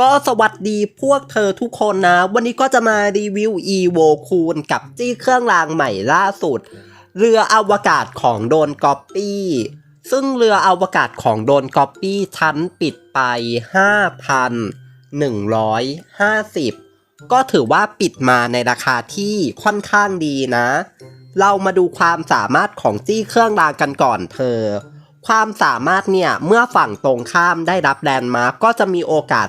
ก็สวัสดีพวกเธอทุกคนนะ วันนี้ก็จะมารีวิว EVO คูณกับจี้เครื่องรางใหม่ล่าสุด เรืออวกาศของโดนก๊อปปี้ ซึ่งเรืออวกาศของโดนก๊อปปี้ชั้นปิดไป 5,150 ก็ถือว่าปิดมาในราคาที่ค่อนข้างดีนะ เรามาดูความสามารถของจี้เครื่องรางกันก่อนเธอ ความสามารถเนี่ย เมื่อฝั่งตรงข้ามได้รับแลนด์มาร์กก็จะมีโอกาส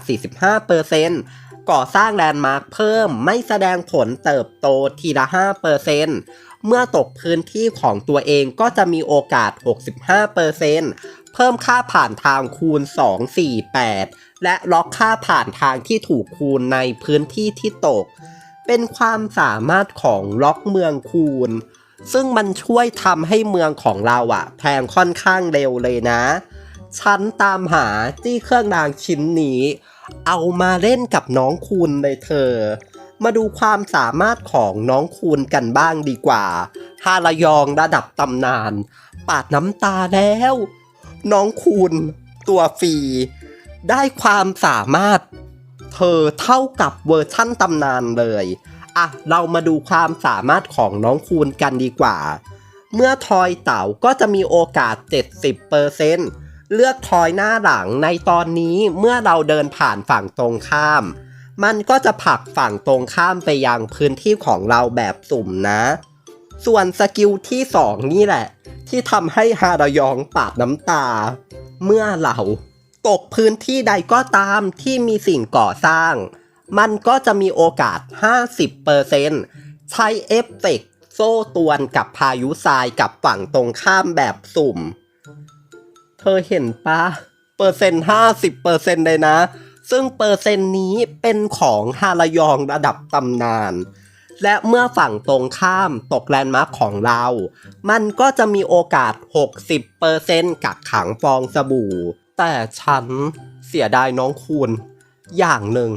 45%ก่อสร้างแลนด์มาร์กเพิ่มไม่แสดงผลเติบโตทีละ 5%เมื่อตกพื้นที่ของตัวเองก็จะมีโอกาส 65%เพิ่มค่าผ่านทางคูณ 248 และล็อกค่าผ่านทางที่ถูกคูณในพื้นที่ที่ตก เป็นความสามารถของล็อกเมืองคูณ ซึ่งมันช่วยทำให้เมืองของเราอะแพงค่อนข้างเร็วเลยนะ ฉันตามหาจี้เครื่องรางชิ้นนี้ เอามาเล่นกับน้องคูณเลยเธอ มาดูความสามารถของน้องคูณกันบ้างดีกว่าฮาระยองระดับตำนาน ปาดน้ำตาแล้ว น้องคูณตัวฟรี ได้ความสามารถ เธอเท่ากับเวอร์ชั่นตำนานเลย อะ เรามาดูความสามารถของน้องคูณกันดีกว่า เมื่อทอยเต่าก็จะมีโอกาส 70%เลือกทอยหน้าหลังในตอนนี้เมื่อเราเดินผ่านฝั่งตรงข้าม มันก็จะผลักฝั่งตรงข้ามไปยังพื้นที่ของเราแบบสุ่มนะ ส่วนสกิลที่ 2 นี่แหละ ที่ทำให้ฮารยองปาดน้ำตา เมื่อเราตกพื้นที่ใดก็ตามที่มีสิ่งก่อสร้าง มันก็จะมีโอกาส 50%ใช้เอฟเฟกต์โซ่ตวนกับพายุทรายกับฝั่งตรงข้ามแบบสุ่ม เธอเห็นปะเปอร์เซ็นต์ห้าสิบเปอร์เซ็นต์เลยนะ ซึ่งเปอร์เซ็นต์นี้เป็นของฮาระยองระดับตำนาน และเมื่อฝั่งตรงข้ามตกแลนด์มาร์คของเรา มันก็จะมีโอกาส 60%กักขังฟองสบู่ แต่ฉันเสียดายน้องคูณอย่างหนึ่ง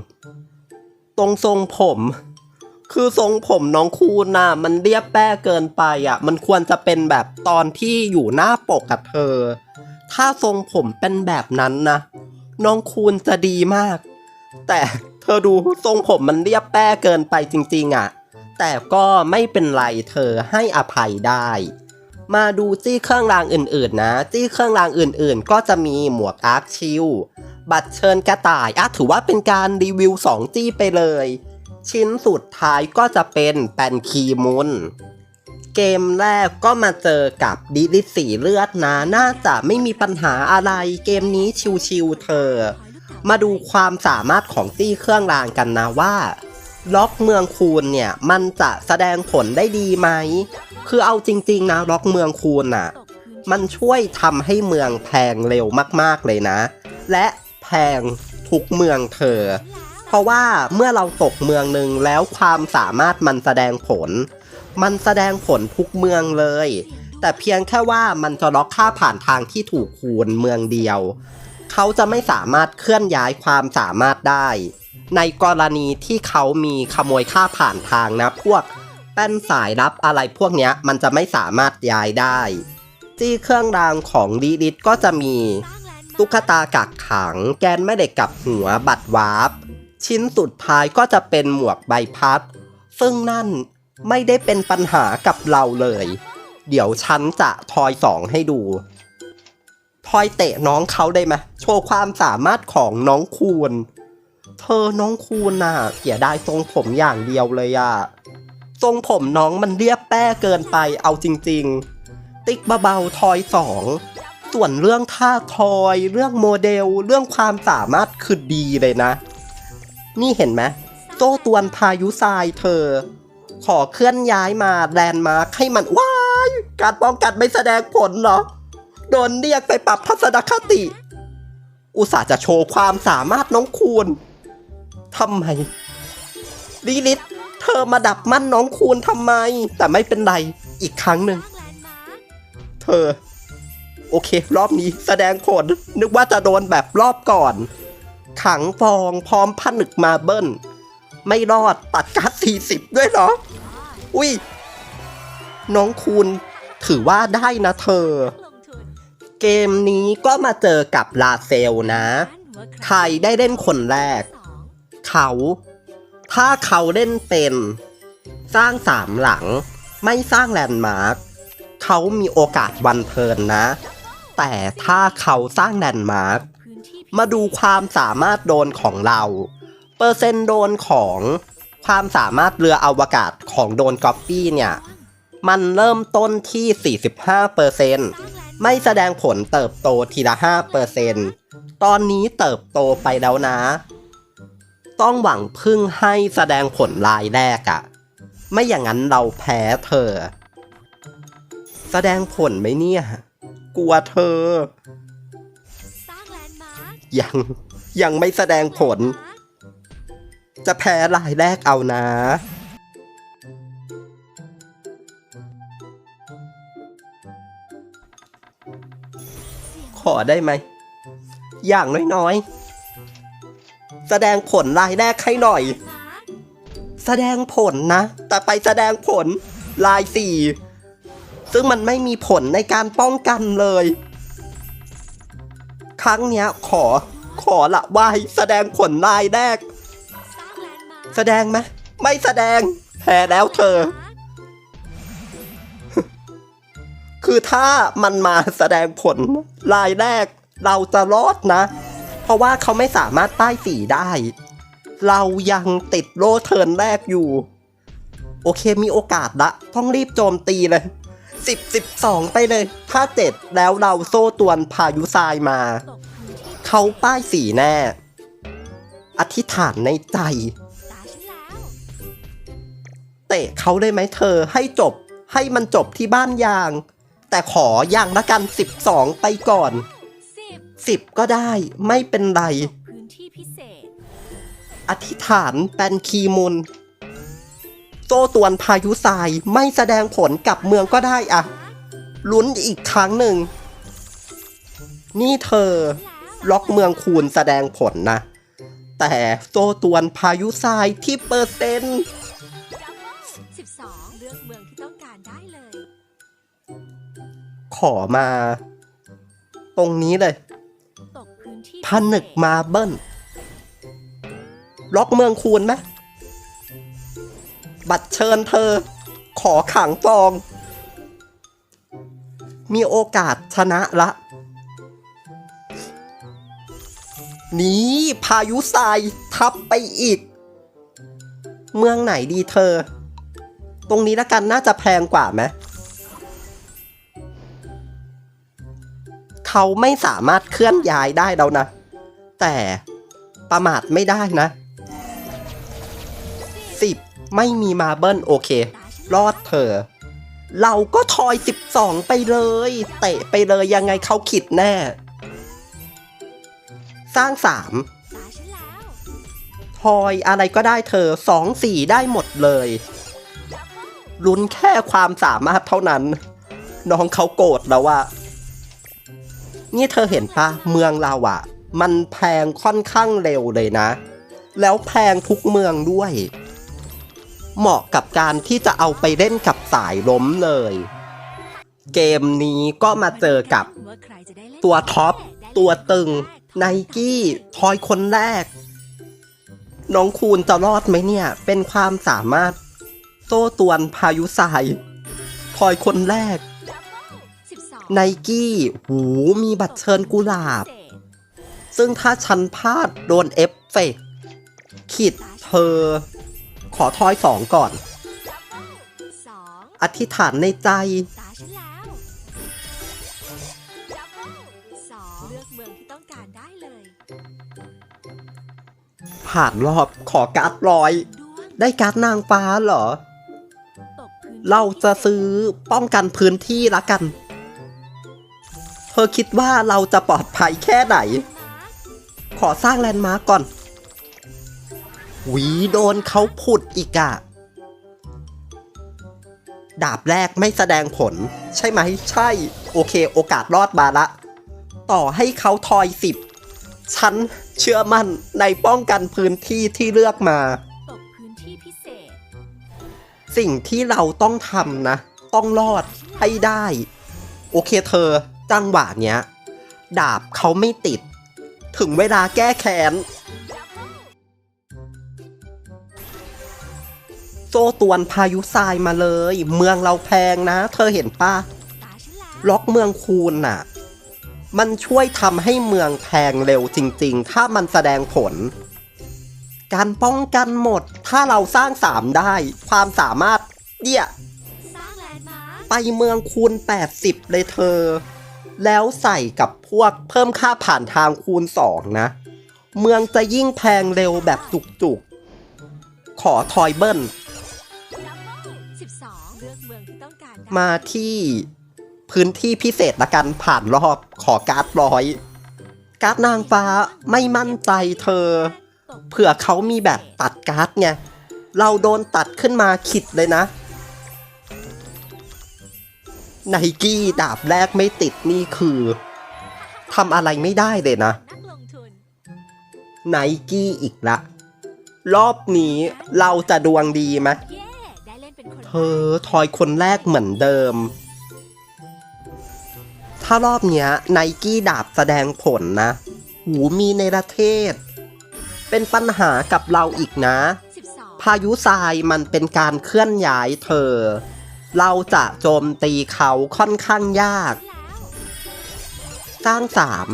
ตรงทรงผม คือทรงผมน้องคูณน่ะ มันเรียบแป้เกินไปอะ มันควรจะเป็นแบบตอนที่อยู่หน้าปกกับเธอ ถ้าทรงผมเป็นแบบนั้นนะน้องคูณจะดีมาก แต่เธอดูทรงผมมันเรียบแป้เกินไปจริง ๆ อะ แต่ก็ไม่เป็นไรเธอให้อภัยได้ มาดูจี้เครื่องรางอื่นๆนะ จี้เครื่องรางอื่นๆ ก็จะมีหมวกอาร์คชิล บัตรเชิญกระต่ายอะถือว่าเป็นการรีวิว 2 จี้ไปเลย ชิ้นสุดท้ายก็จะเป็นแปนคีมุนเกมแรกก็มาเจอกับดิลิสีเลือดนะน่าจะไม่มีปัญหาอะไร เกมนี้ชิวๆเธอ มาดูความสามารถของจี้เครื่องรางกันนะว่า ล็อกเมืองคูณเนี่ย มันจะแสดงผลได้ดีไหม คือเอาจริงๆนะล็อกเมืองคูณน่ะ มันช่วยทำให้เมืองแพงเร็วมากๆเลยนะ และ พงทุกเมืองเธอ เพราะว่าเมื่อเราตกเมืองหนึ่งแล้วความสามารถมันแสดงผล มันแสดงผลทุกเมืองเลย แต่เพียงแค่ว่ามันจะล็อกค่าผ่านทางที่ถูกคูณเมืองเดียว เขาจะไม่สามารถเคลื่อนย้ายความสามารถได้ ในกรณีที่เขามีขโมยค่าผ่านทางนะพวกแป้นสายรับอะไรพวกนี้มันจะไม่สามารถย้ายได้จี้เครื่องรางของลีลิตก็จะมี ตุ๊กตากักขัง แกนแม่เหล็กกับหัวบัตรวาร์ปชิ้นสุดท้ายก็จะเป็นหมวกใบพัด ซึ่งนั่นไม่ได้เป็นปัญหากับเราเลย เดี๋ยวฉันจะทอยสองให้ดูทอยเตะน้องเขาได้ไหมโชว์ความสามารถของน้องคูณ เธอน้องคูณน่ะเสียดายทรงผมอย่างเดียวเลยอะทรงผมน้องมันเรียบแป้เกินไปเอาจริง ๆ ติ๊กเบาๆทอยสอง ส่วนเรื่องท่าทอย เรื่องโมเดล เรื่องความสามารถคือดีเลยนะ นี่เห็นไหมโซ่ตวนพายุทรายเธอ ขอเคลื่อนย้ายมาแลนด์มาร์คให้มันว้ายการป้องกันไม่แสดงผลเหรอ โดนเรียกไปปรับทัศนคติ อุตส่าห์จะโชว์ความสามารถน้องคูณทำไมลิลิตเธอมาดับมั่นน้องคูณทำไม แต่ไม่เป็นไรอีกครั้งหนึ่งเธอ โอเค รอบนี้แสดงผลนึกว่าจะโดนแบบรอบก่อน ขังฟองพร้อมผนึกมาเบิ้ลไม่รอดตัดการ์ดสี่สิบด้วยเหรอ อุ้ย น้องคูณถือว่าได้นะเธอ เกมนี้ก็มาเจอกับลาเซลนะ ใครได้เล่นคนแรก เขา ถ้าเขาเล่นเป็น สร้างสามหลัง ไม่สร้างแลนด์มาร์คเขามีโอกาสวันเทินนะ แต่ถ้าเขาสร้างแลนด์มาร์คมาดูความสามารถโดนของเรา เปอร์เซ็นต์โดนของความสามารถเรืออวกาศของโดนก๊อปปี้เนี่ย มันเริ่มต้นที่ 45เปอร์เซ็นต์ไม่แสดงผลเติบโตทีละ5เปอร์เซ็นต์ตอนนี้เติบโตไปแล้วนะ ต้องหวังพึ่งให้แสดงผลรายแรกอะไม่อย่างนั้นเราแพ้เธอ แสดงผลไหมเนี่ย กลัวเธอ ยัง ยังไม่แสดงผล จะแพ้รายแรกเอานะ ขอได้ไหม อย่างน้อยๆ แสดงผลรายแรกให้หน่อย แสดงผลนะ แต่ไปแสดงผลลายสี่ ซึ่งมันไม่มีผลในการป้องกันเลย ครั้งเนี้ยขอขอละวายแสดงผลลายแรกแลนด์มาร์คแสดงไหมไม่แสดงแพ้แล้วเธอ คือถ้ามันมาแสดงผลลายแรก เราจะรอดนะ เพราะว่าเขาไม่สามารถป้ายสีได้ เรายังติดโลเทิร์นแรกอยู่ โอเคมีโอกาสละ ต้องรีบโจมตีเลย สิบสิบสองไปเลยถ้าเจ็ดแล้วเราโซ่ตวนพายุทรายมาตกพื้นที่เขาป้ายสีแน่ อธิษฐานในใจตาฉันแล้วเตะเขาได้ไหมเธอให้จบให้มันจบที่บ้านยาง แต่ขออย่างละกัน 12 ไปก่อนสิบ10 ก็ได้ไม่เป็นไรตกพื้นที่พิเศษอธิษฐานเป็นคีย์มุล โซ่ตวนพายุทรายไม่แสดงผลกับเมืองก็ได้อะลุ้นอีกครั้งหนึ่ง นี่เธอ ล็อกเมืองคูณแสดงผลนะ แต่โซ่ตวนพายุทรายที่เปอร์เซ็นต์สิบสองเลือกเมืองที่ต้องการได้เลย ขอมา ตรงนี้เลยตกพื้นที่ผนึกมาเบิ้ลล็อกเมืองคูณไหม บัตรเชิญเธอ ขอขังฟอง มีโอกาสชนะละ นี่พายุทรายทับไปอีก เมืองไหนดีเธอ ตรงนี้ละกันน่าจะแพงกว่าไหมเขาไม่สามารถเคลื่อนย้ายได้แล้วนะ แต่ประมาทไม่ได้นะ ไม่มีมาเบิลโอเค รอดเธอ เราก็ทอย 12 ไปเลย เตะไปเลยยังไงเขาขิดแน่ สร้าง3ตาฉันแล้วทอยอะไรก็ได้เธอ2 4ได้หมดเลยลุ้นแค่ความสามารถเท่านั้น น้องเขาโกรธแล้วว่านี่เธอเห็นปะเมืองเราอะมันแพงค่อนข้างเร็วเลยนะ แล้วแพงทุกเมืองด้วย เหมาะกับการที่จะเอาไปเล่นกับสายล้มเลย เกมนี้ก็มาเจอกับตัวท็อป ตัวตึงไนกี้ทอยคนแรก น้องคูณจะรอดไหมเนี่ย เป็นความสามารถโซ่ตวนพายุทรายทอยคนแรกไนกี้หูมีบัตรเชิญกุหลาบ ซึ่งถ้าฉันพลาดโดนเอฟเฟกขิดเธอ ขอทอยสองก่อนสองอธิษฐานในใจตาฉันแล้วสองเลือกเมืองที่ต้องการได้เลยผ่านรอบขอการ์ดร้อยดวงได้การ์ดนางฟ้าเหรอตกพื้นเราจะซื้อป้องกันพื้นที่ละกัน เธอคิดว่าเราจะปลอดภัยแค่ไหนมาร์คขอสร้างแลนด์มาร์กก่อน หวีโดนเขาผุดอีกอะดาบแรกไม่แสดงผล ใช่ไหมใช่ โอเค โอกาสรอดมาละ ต่อให้เขาทอยสิบฉันเชื่อมั่นในป้องกันพื้นที่ที่เลือกมาตกพื้นที่พิเศษสิ่งที่เราต้องทำนะ ต้องรอดให้ได้ โอเคเธอจังหวะเนี้ย ดาบเขาไม่ติด ถึงเวลาแก้แค้น โซ่ตวนพายุทรายมาเลย เมืองเราแพงนะ เธอเห็นปะล็อกเมืองคูณน่ะ มันช่วยทำให้เมืองแพงเร็วจริง ๆ ถ้ามันแสดงผล การป้องกันหมด ถ้าเราสร้างสามได้ ความสามารถเนี่ยไปเมืองคูณ 80 เลยเธอ แล้วใส่กับพวกเพิ่มค่าผ่านทางคูณ 2 นะ เมืองจะยิ่งแพงเร็วแบบจุกๆ ขอทอยเบิ้ล มามาที่พื้นที่พิเศษละกันผ่านรอบขอการ์ดร้อย การ์ดนางฟ้าไม่มั่นใจเธอ เผื่อเขามีแบบตัดการ์ดไง เราโดนตัดขึ้นมาขิดเลยนะไนกี้ดาบแรกไม่ติดนี่คือทำอะไรไม่ได้เลยนะไนกี้อีกละ รอบนี้เราจะดวงดีไหม เธอทอยคนแรกเหมือนเดิม ถ้ารอบเนี้ยไนกี้ดาบแสดงผลนะ หูมีในประเทศ เป็นปัญหากับเราอีกนะ พายุทรายมันเป็นการเคลื่อนย้ายเธอ เราจะโจมตีเขาค่อนข้างยาก สร้างสาม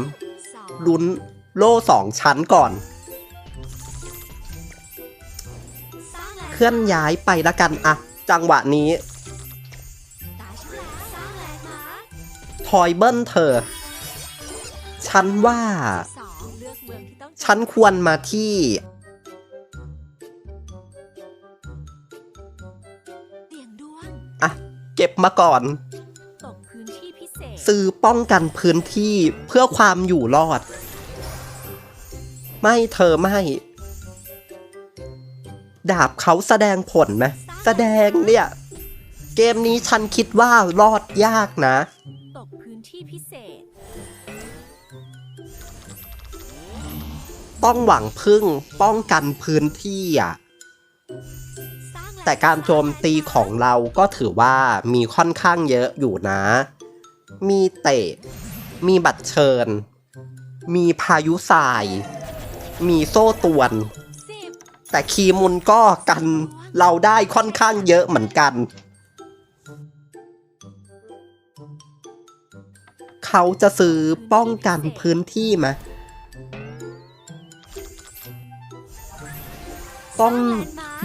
ลุ้นโล่สองชั้นก่อน เคลื่อนย้ายไปละกันอะ จังหวะนี้ ทอยเบิ้ลเธอ ฉันว่า ฉันควรมาที่เสี่ยงดวงอะเก็บมาก่อน ซื้อป้องกันพื้นที่เพื่อความอยู่รอด ไม่เธอไม่ ดาบเขาแสดงผลไหม แสดงเนี่ย เกมนี้ฉันคิดว่ารอดยากนะ ตกพื้นที่พิเศษ ต้องหวังพึ่งป้องกันพื้นที่อะ สร้างแลนด์แต่การโจมตีของเราก็ถือว่ามีค่อนข้างเยอะอยู่นะ มีเตะ มีบัตรเชิญ มีพายุทราย มีโซ่ตวน สิบแต่คีมุนก็กัน เราได้ค่อนข้างเยอะเหมือนกัน เขาจะซื้อป้องกันพื้นที่ไหมต้อง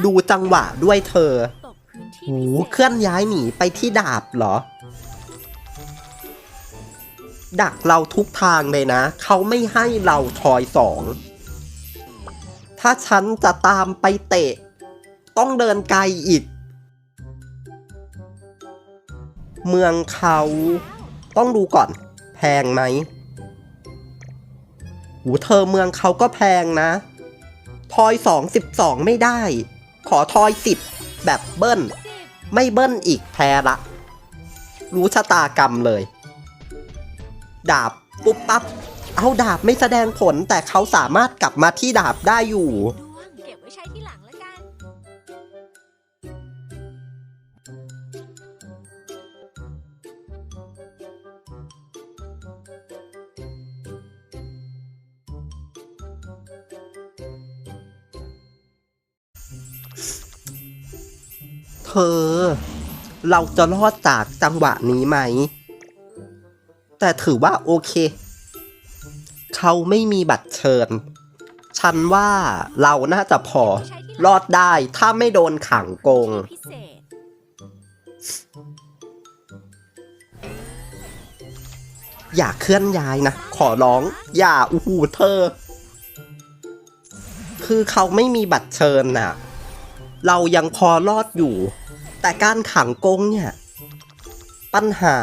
ดูจังหวะด้วยเธอตกพื้นที่โหพิเศษเคลื่อนย้ายหนีไปที่ดาบเหรอ ดักเราทุกทางเลยนะ เขาไม่ให้เราทอยสอง ถ้าฉันจะตามไปเตะ ต้องเดินไกลอีก เมืองเขาต้องดูก่อน แพงไหมหูเธอเมืองเขาก็แพงนะ ทอยสองสิบสองไม่ได้ ขอทอยสิบแบบเบิ้ล ไม่เบิ้ลอีกแพ้ละ รู้ชะตากรรมเลย ดาบปุ๊บปั๊บ เอาดาบไม่แสดงผลแต่เขาสามารถกลับมาที่ดาบได้อยู่ เธอ เราจะรอดจากจังหวะนี้ไหม แต่ถือว่าโอเค เขาไม่มีบัตรเชิญ ฉันว่าเราน่าจะพอรอดได้ถ้าไม่โดนขังโกง อย่าเคลื่อนย้ายนะ ขอร้อง อย่าอู้หูเธอ คือเขาไม่มีบัตรเชิญน่ะ เรายังพอรอดอยู่ แต่การขังกงเนี่ย ปัญหา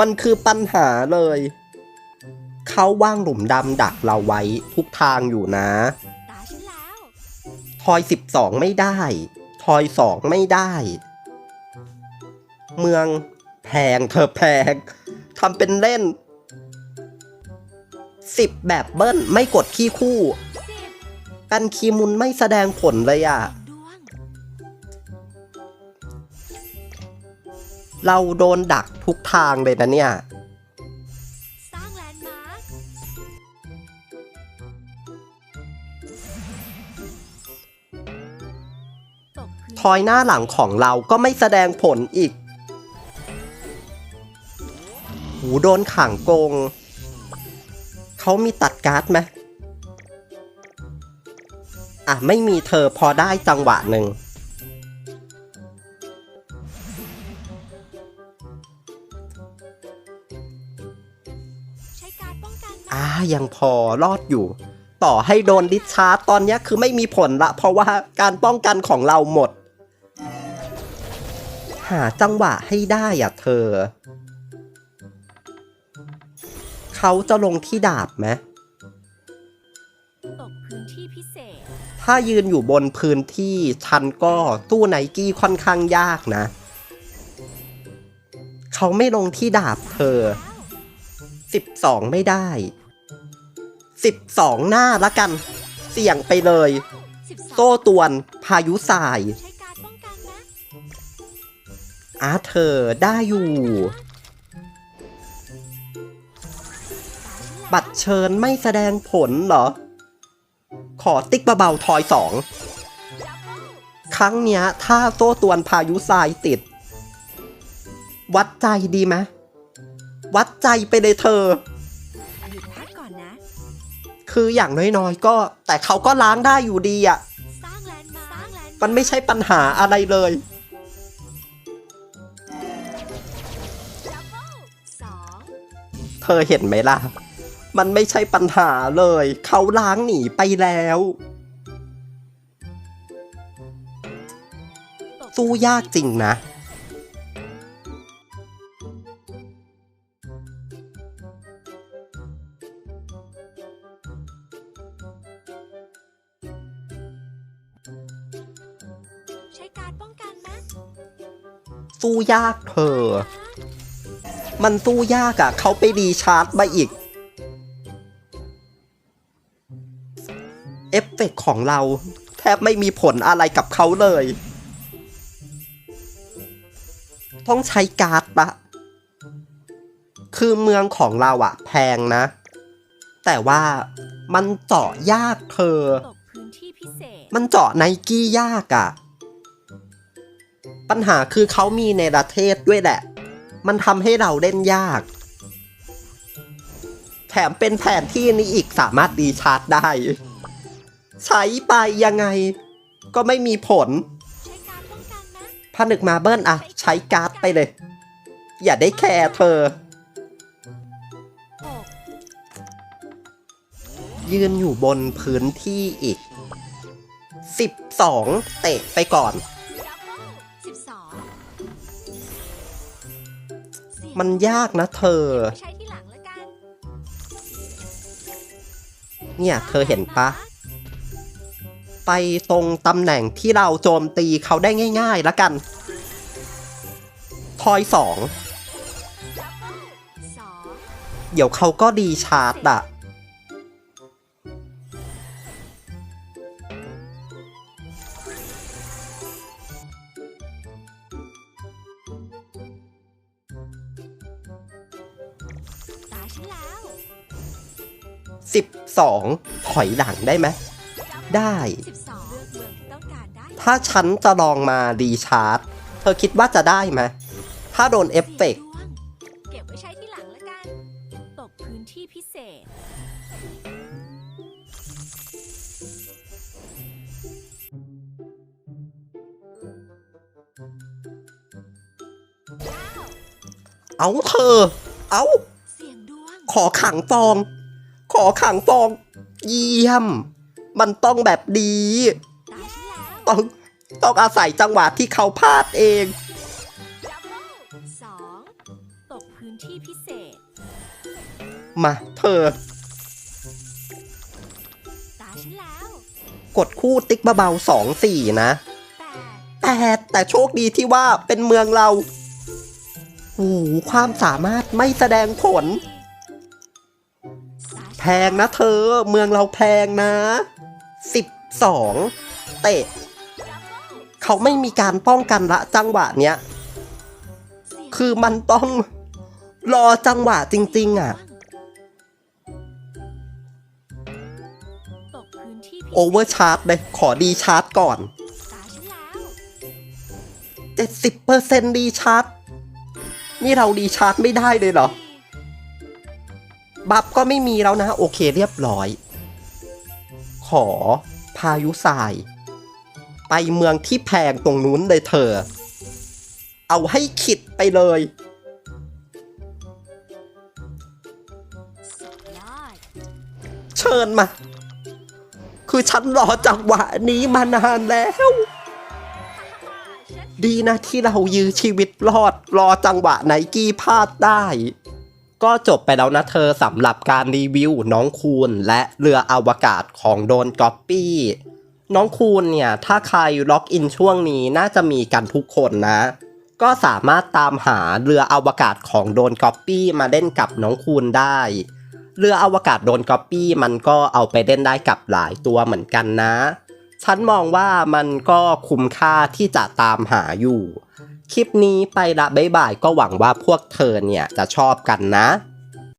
มันคือปัญหาเลย เขาว่างหลุมดำดักเราไว้ทุกทางอยู่นะทอยสิบสองไม่ได้ทอยสองไม่ได้ เมืองแพงเธอแพงทำเป็นเล่นสิบแบบเบิ้ลไม่กดขี้คู่ กันคีมุนไม่แสดงผลเลยอะ่ะ เราโดนดักทุกทางเลยนะเนี่ยทอยหน้าหลังของเราก็ไม่แสดงผลอีก หูโดนขังโกง เขามีตัดการ์ดไหมอะ ไม่มีเธอพอได้จังหวะหนึ่ง ยังพอรอดอยู่ ต่อให้โดนดิสชาร์จตอนเนี้ยคือไม่มีผลละ เพราะว่าการป้องกันของเราหมด หาจังหวะให้ได้อะเธอ เขาจะลงที่ดาบไหมตกพื้นที่พิเศษถ้ายืนอยู่บนพื้นที่ชันก็ตู้ไนกี้ค่อนข้างยากนะ เขาไม่ลงที่ดาบเธอสิบสองไม่ได้ สิบสองหน้าละกัน เสี่ยงไปเลย12โซ่ตวนพายุสายใช้การป้องกันนะอาเธอได้อยู่ บัตรเชิญไม่แสดงผลเหรอ ขอติ๊กเบาๆทอยสองครั้งเนี้ย ถ้าโซ่ตวนพายุทรายติด วัดใจดีไหมวัดใจไปเลยเธอ คืออย่างน้อยๆก็ แต่เขาก็ล้างได้อยู่ดีอะ่ะสร้างแลนด์มาร์คสร้างแลนด์มันไม่ใช่ปัญหาอะไรเลยสองเธอเห็นไหมล่ะ มันไม่ใช่ปัญหาเลย เขาล้างหนีไปแล้วตกสู้ยากจริงนะ สู้ยากเธอ มันสู้ยากอะ่ะ เขาไปดีชาร์จมาอีก เอฟเฟกต์ของเรา แทบไม่มีผลอะไรกับเขาเลย ต้องใช้การ์ดปะ คือเมืองของเราอะแพงนะ แต่ว่ามันเจาะยากเธอ มันเจาะไนกี้ยากอะ่ะ ปัญหาคือเขามีในประเทศด้วยแหละ มันทำให้เราเล่นยาก แถมเป็นแผนที่นี้อีกสามารถดีชาร์จได้ ใช้ไปยังไง ก็ไม่มีผลใช้การป้องกันนะผนึกมาเบิ้ลอะใช้การ์ดไปเลย อย่าได้แคร์เธอ ยืนอยู่บนพื้นที่อีก 12 เตะไปก่อน มันยากนะเธอ ใช้ที่หลังแล้วกันเนี่ยเธอเห็นปะ ไปตรงตำแหน่งที่เราโจมตีเขาได้ง่ายๆแล้วกัน ทอยสองสองเดี๋ยวเขาก็ดีชาร์จอะ ฉันแล้วสิบสองถอยหลังได้ไหม ได้ สิบสองเลือกเมืองที่ต้องการได้ถ้าฉันจะลองมาดีชาร์จ เธอคิดว่าจะได้ไหม ถ้าโดนเอฟเฟกต์สี่ดวงเก็บไว้ใช้ที่หลังแล้วกัน ตกพื้นที่พิเศษ เอาเธอ เอาเสียงดวงข อขังฟอง ขอขังฟอง เยี่ยม มันต้องแบบดีตาฉันแล้วต้องต้องอาศัยจังหวะที่เขาพลาดเองสองตกพื้นที่พิเศษ มาเธอ ตาฉันแล้วกดคู่ติ๊กเบาๆสองสี่นะแปดแต่แต่โชคดีที่ว่าเป็นเมืองเราโอ้โหความสามารถไม่แสดงผลตาแพงนะเธอ เมืองเราแพงนะสิบสองเตะ เขาไม่มีการป้องกันละจังหวะเนี้ยเสียงคือมันต้องรอจังหวะจริง ๆ อะตกพื้นที่พิเศษโอเวอร์ชาร์จเลย ขอดีชาร์จก่อนตาฉันแล้ว70%รีชาร์จ นี่เรารีชาร์จไม่ได้เลยเหรอ บัฟก็ไม่มีแล้วนะ โอเคเรียบร้อย ขอพายุทราย ไปเมืองที่แพงตรงนู้นเลยเธอ เอาให้ขิดไปเลย เชิญมา คือฉันรอจังหวะนี้มานานแล้ว ดีนะที่เรายื้อชีวิตรอดรอจังหวะไหนกี้พลาดได้ ก็จบไปแล้วนะเธอสำหรับการรีวิวน้องคูณและเรืออวกาศของโดนก๊อปปี้น้องคูณเนี่ย ถ้าใครล็อกอินช่วงนี้น่าจะมีกันทุกคนนะ ก็สามารถตามหาเรืออวกาศของโดนก๊อปปี้มาเล่นกับน้องคูณได้ เรืออวกาศโดนก๊อปปี้มันก็เอาไปเล่นได้กับหลายตัวเหมือนกันนะ ฉันมองว่ามันก็คุ้มค่าที่จะตามหาอยู่ คลิปนี้ไปละบ๊ายบายก็หวังว่าพวกเธอเนี่ยจะชอบกันนะ